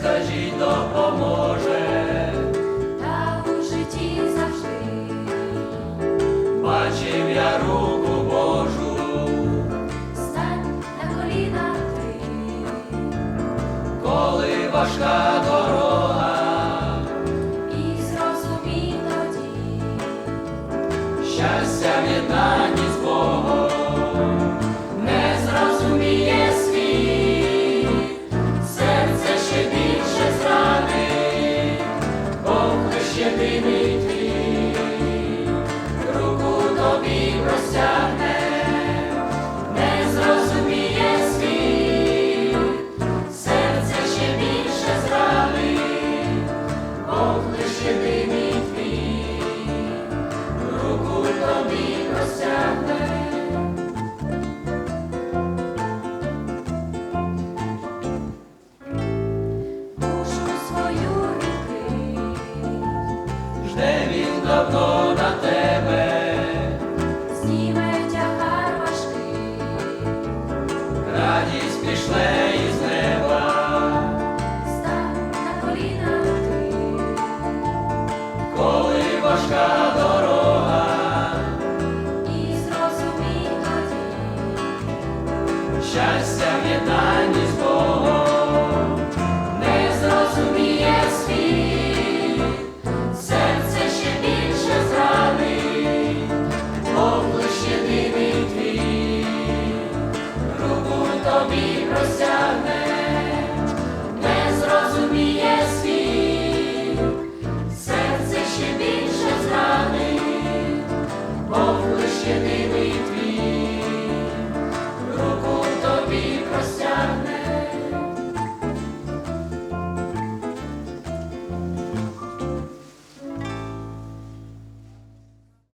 скажіть, допоможе, та у житті завжди. Бачив я руку Божу, стань на коліна ти, коли важка дорога, і зрозумій тоді, щастя відна. давно на тебе, зніме тягар важкий, радість пішле із неба, стань на коліна ти, коли важка дорога, і зрозумій тоді щастя в'єднання. тобі просягне.